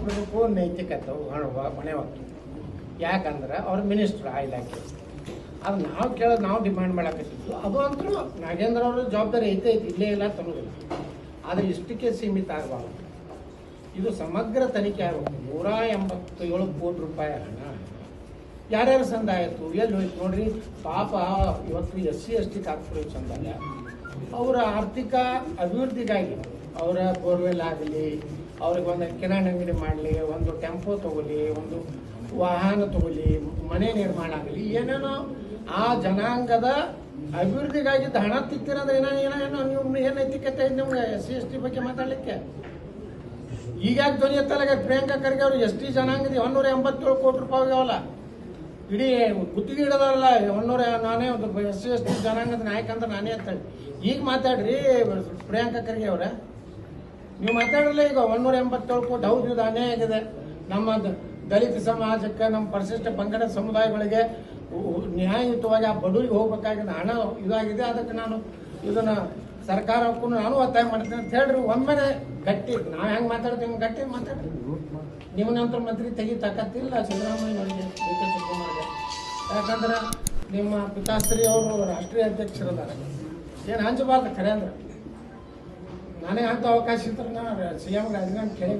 ಕೊಡಬೇಕು ನೈತಿಕತೆ ಹಣ ಮನೆ ಹೊತ್ತು ಯಾಕಂದ್ರೆ ಅವ್ರ ಮಿನಿಸ್ಟ್ರ್ ಆ ಇಲಾಖೆ. ಅದು ನಾವು ಕೇಳೋದು ನಾವು ಡಿಮ್ಯಾಂಡ್ ಮಾಡಕತ್ತಿದ್ವಿ. ಅದು ಅಂತೂ ನಾಗೇಂದ್ರ ಅವರು ಜವಾಬ್ದಾರಿ ಐತೆ ಐತೆ, ಇಲ್ಲೇ ಇಲ್ಲ ತನ್ನೋದಿಲ್ಲ ಆದರೆ ಇಷ್ಟಕ್ಕೆ ಸೀಮಿತ ಆಗಬಾರ್ದು. ಇದು ಸಮಗ್ರ ತನಿಖೆ ಆಗಬೇಕು. ನೂರ ಎಂಬತ್ತೇಳು ಕೋಟಿ ರೂಪಾಯಿ ಹಣ. ಯಾರ್ಯಾರು ಸಂದ ಆಯಿತು? ಎಲ್ಲಿ ಹೋಯ್ತು ನೋಡ್ರಿ? ಪಾಪ ಇವತ್ತು ಎಸ್ ಸಿ, ಎಸ್ ಟಿ ಕಾರ್ಪೊರೇಷನ್ದಾಗ ಅವರ ಆರ್ಥಿಕ ಅಭಿವೃದ್ಧಿಗಾಗಿ, ಅವರ ಬೋರ್ವೆಲ್ ಆಗಲಿ ಅವ್ರಿಗೆ ಒಂದು ಕಿರಾಣಿ ಅಂಗಡಿ ಮಾಡಲಿ, ಒಂದು ಟೆಂಪೋ ತಗೊಳ್ಳಿ, ಒಂದು ವಾಹನ ತಗೊಳ್ಳಿ, ಮನೆ ನಿರ್ಮಾಣ ಆಗಲಿ, ಏನೇನೋ ಆ ಜನಾಂಗದ ಅಭಿವೃದ್ಧಿಗಾಗಿ ಹಣ ತಿಕ್ತಿರೋದ್ರೆ ಏನೋ ಏನೋ ಏನೋ ನೀವು ಏನು ಐತಿಕತೆ ಐತೆ ನಿಮ್ಗೆ ಎಸ್ ಸಿ, ಎಸ್ ಟಿ ಬಗ್ಗೆ ಮಾತಾಡಲಿಕ್ಕೆ? ಈಗ ಧ್ವನಿ ಎತ್ತಲಾಗ ಪ್ರಿಯಾಂಕಾ ಖರ್ಗೆ ಅವರು ಎಸ್ ಟಿ ಜನಾಂಗದ ಒಂದೂರ ಎಂಬತ್ತೇಳು ಕೋಟಿ ರೂಪಾಯಿ ಆಗ್ಯಾವಲ್ಲ ಇಡೀ ಗುತ್ತಿಗೆ ಇಡೋದಲ್ಲ ಒಂದೂರ ನಾನೇ ಒಂದು ಎಸ್ ಸಿ, ಎಸ್ ಟಿ ಜನಾಂಗದ ನಾಯಕ ಅಂತ ನಾನೇ ಅಂತ ಹೇಳಿ ಈಗ ಮಾತಾಡ್ರಿ ಪ್ರಿಯಾಂಕಾ ಖರ್ಗೆ ಅವರ. ನೀವು ಮಾತಾಡಲ್ಲ ಈಗ ಒಂದೂರ ಎಂಬತ್ತೇಳು ಕೋಟಿ ಹೌದು, ಇದು ಆಗಿದೆ. ನಮ್ಮ ದಲಿತ ಸಮಾಜಕ್ಕೆ, ನಮ್ಮ ಪರಿಶಿಷ್ಟ ಪಂಗಡ ಸಮುದಾಯಗಳಿಗೆ ನ್ಯಾಯಯುತವಾಗಿ ಆ ಬಡವರಿಗೆ ಹೋಗ್ಬೇಕಾಗಿದ್ದ ಹಣ ಇದಾಗಿದೆ. ಅದಕ್ಕೆ ನಾನು ಇದನ್ನ ಸರ್ಕಾರಕ್ಕೂ ನಾನು ಒತ್ತಾಯ ಮಾಡ್ತೀನಿ ಅಂತ ಹೇಳ್ರಿ. ಒಮ್ಮೆನೆ ಗಟ್ಟಿ, ನಾವು ಹೆಂಗೆ ಮಾತಾಡ್ತೀವಿ ಗಟ್ಟಿ ಮಾತಾಡ್ರಿ. ನಿಮ್ಮ ನಂತರ ಮಂತ್ರಿ ತೆಗಿ ತಾಕತ್ತಿಲ್ಲ ಸಿದ್ದರಾಮಯ್ಯನವರಿಗೆ ಯಾಕಂದ್ರೆ ನಿಮ್ಮ ಪಿತಾಶ್ರೀ ಅವರು ರಾಷ್ಟ್ರೀಯ ಅಧ್ಯಕ್ಷರದಾರ. ಏನು ಹಂಚಬಾರ್ದು ಖರೆ ಅಂದ್ರೆ? ನಾನೇ ಅಂತ ಅವಕಾಶ ಇದ್ರೆ ನಾನು ಸಿ ಎಂ ರಾಜೀನಾಮೆ ಕೇಳಿ